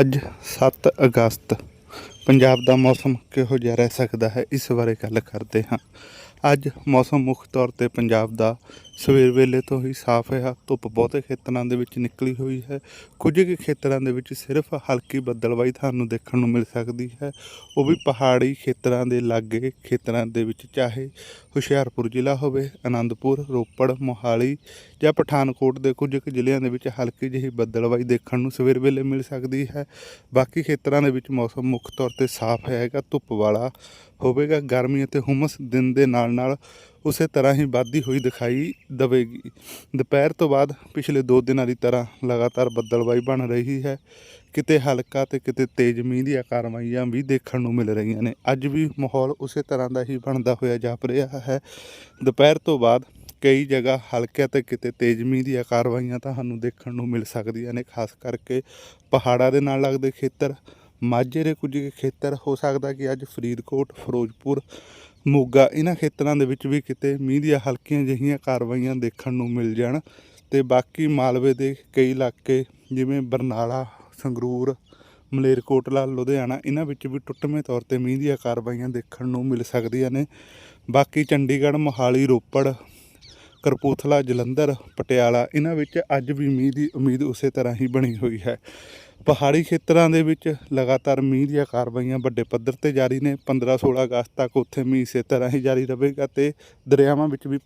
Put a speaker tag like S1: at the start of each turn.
S1: ਅੱਜ 7 ਅਗਸਤ, ਪੰਜਾਬ ਦਾ ਮੌਸਮ ਕਿਹੋ ਜਿਹਾ ਰਹਿ ਸਕਦਾ ਹੈ? ਇਸ ਬਾਰੇ ਗੱਲ ਕਰਦੇ ਹਾਂ। ਅੱਜ ਮੌਸਮ ਮੁੱਖ ਤੌਰ ਤੇ ਪੰਜਾਬ ਦਾ ਸਵੇਰ ਵੇਲੇ ਤੋਂ ਹੀ ਸਾਫ਼ ਹੈ। ਧੁੱਪ ਬਹੁਤੇ ਖੇਤਰਾਂ ਦੇ ਵਿੱਚ ਨਿਕਲੀ ਹੋਈ ਹੈ। ਕੁਝ ਕੁ ਖੇਤਰਾਂ ਦੇ ਵਿੱਚ ਸਿਰਫ ਹਲਕੀ ਬੱਦਲਵਾਈ ਤੁਹਾਨੂੰ ਦੇਖਣ ਨੂੰ ਮਿਲ ਸਕਦੀ ਹੈ। ਉਹ ਵੀ ਪਹਾੜੀ ਖੇਤਰਾਂ ਦੇ ਲਾਗੇ ਖੇਤਰਾਂ ਦੇ ਵਿੱਚ, ਚਾਹੇ ਹੁਸ਼ਿਆਰਪੁਰ ਜ਼ਿਲ੍ਹਾ ਹੋਵੇ ਆਨੰਦਪੁਰ ਰੋਪੜ, ਮੋਹਾਲੀ ਜਾਂ ਪਠਾਨਕੋਟ ਦੇ ਕੁਝ ਕੁ ਜ਼ਿਲ੍ਹਿਆਂ ਦੇ ਵਿੱਚ ਹਲਕੀ ਜਿਹੀ ਬੱਦਲਵਾਈ ਦੇਖਣ ਨੂੰ ਸਵੇਰ ਵੇਲੇ ਮਿਲ ਸਕਦੀ ਹੈ। ਬਾਕੀ ਖੇਤਰਾਂ ਦੇ ਵਿੱਚ ਮੌਸਮ ਮੁੱਖ ਤੌਰ ਤੇ ਸਾਫ਼ ਹੈਗਾ। ਧੁੱਪ ਵਾਲਾ ਹੋਵੇਗਾ। ਗਰਮੀ ਅਤੇ ਹੁਮਸ ਦਿਨ ਦੇ ਨਾਲ ਨਾਲ ਉਸੇ ਤਰ੍ਹਾਂ ਹੀ ਵੱਧਦੀ ਹੋਈ ਦਿਖਾਈ ਦੇਵੇਗੀ। ਦੁਪਹਿਰ ਤੋਂ ਬਾਅਦ ਪਿਛਲੇ 2 ਦਿਨਾਂ ਦੀ ਤਰ੍ਹਾਂ ਲਗਾਤਾਰ ਬੱਦਲਵਾਈ ਬਣ ਰਹੀ ਹੈ। ਕਿਤੇ ਹਲਕਾ ਤੇ ਕਿਤੇ ਤੇਜ਼ ਮੀਂਹ ਦੀਆਂ ਕਾਰਵਾਈਆਂ ਵੀ ਦੇਖਣ ਨੂੰ ਮਿਲ ਰਹੀਆਂ ਨੇ। ਅੱਜ ਵੀ ਮਾਹੌਲ ਉਸੇ ਤਰ੍ਹਾਂ ਦਾ ਹੀ ਬਣਦਾ ਹੋਇਆ ਜਾਪ ਰਿਹਾ ਹੈ। ਦੁਪਹਿਰ ਤੋਂ ਬਾਅਦ ਕਈ ਜਗ੍ਹਾ ਹਲਕੇ ਤੇ ਕਿਤੇ ਤੇਜ਼ ਮੀਂਹ ਦੀਆਂ ਕਾਰਵਾਈਆਂ ਤੁਹਾਨੂੰ ਦੇਖਣ ਨੂੰ ਮਿਲ ਸਕਦੀਆਂ ਨੇ, ਖਾਸ ਕਰਕੇ ਪਹਾੜਾਂ ਦੇ ਨਾਲ ਲੱਗਦੇ ਖੇਤਰ। ਮਾਝੇ ਦੇ ਕੁਝ ਖੇਤਰ ਹੋ ਸਕਦਾ ਕਿ ਅੱਜ ਫਰੀਦਕੋਟ, ਫਿਰੋਜ਼ਪੁਰ, ਮੋਗਾ, ਇਹਨਾਂ ਖੇਤਰਾਂ ਦੇ ਵਿੱਚ ਵੀ ਕਿਤੇ ਮੀਂਹ ਦੀਆਂ ਹਲਕੀਆਂ ਜਿਹੀਆਂ ਕਾਰਵਾਈਆਂ ਦੇਖਣ ਨੂੰ ਮਿਲ ਜਾਣ ਤੇ ਬਾਕੀ ਮਾਲਵੇ ਦੇ ਕਈ ਇਲਾਕੇ ਜਿਵੇਂ ਬਰਨਾਲਾ, ਸੰਗਰੂਰ, ਮਲੇਰਕੋਟਲਾ, ਲੁਧਿਆਣਾ, ਇਹਨਾਂ ਵਿੱਚ ਵੀ ਟੁੱਟਵੇਂ ਤੌਰ ਤੇ ਮੀਂਹ ਦੀਆਂ ਕਾਰਵਾਈਆਂ ਦੇਖਣ ਨੂੰ ਮਿਲ ਸਕਦੀਆਂ ਨੇ। ਬਾਕੀ ਚੰਡੀਗੜ੍ਹ, ਮੋਹਾਲੀ, ਰੋਪੜ, ਕਰਪੂਥਲਾ, ਜਲੰਧਰ, ਪਟਿਆਲਾ, ਇਹਨਾਂ ਵਿੱਚ ਅੱਜ ਵੀ ਮੀਂਹ ਦੀ ਉਮੀਦ ਉਸੇ ਤਰ੍ਹਾਂ ਹੀ ਬਣੀ ਹੋਈ ਹੈ। ਪਹਾੜੀ ਖੇਤਰਾਂ ਦੇ ਵਿੱਚ ਲਗਾਤਾਰ ਮੀਂਹ ਦੀਆਂ ਕਾਰਵਾਈਆਂ ਵੱਡੇ ਪੱਧਰ ਤੇ ਜਾਰੀ ਨੇ। 15 16 ਅਗਸਤ ਤੱਕ ਉੱਥੇ ਮੀਂਹ ਇਸੇ ਤਰ੍ਹਾਂ ਹੀ ਜਾਰੀ ਰਹੇਗਾ ਤੇ ਦਰਿਆਵਾਂ ਵਿੱਚ ਵੀ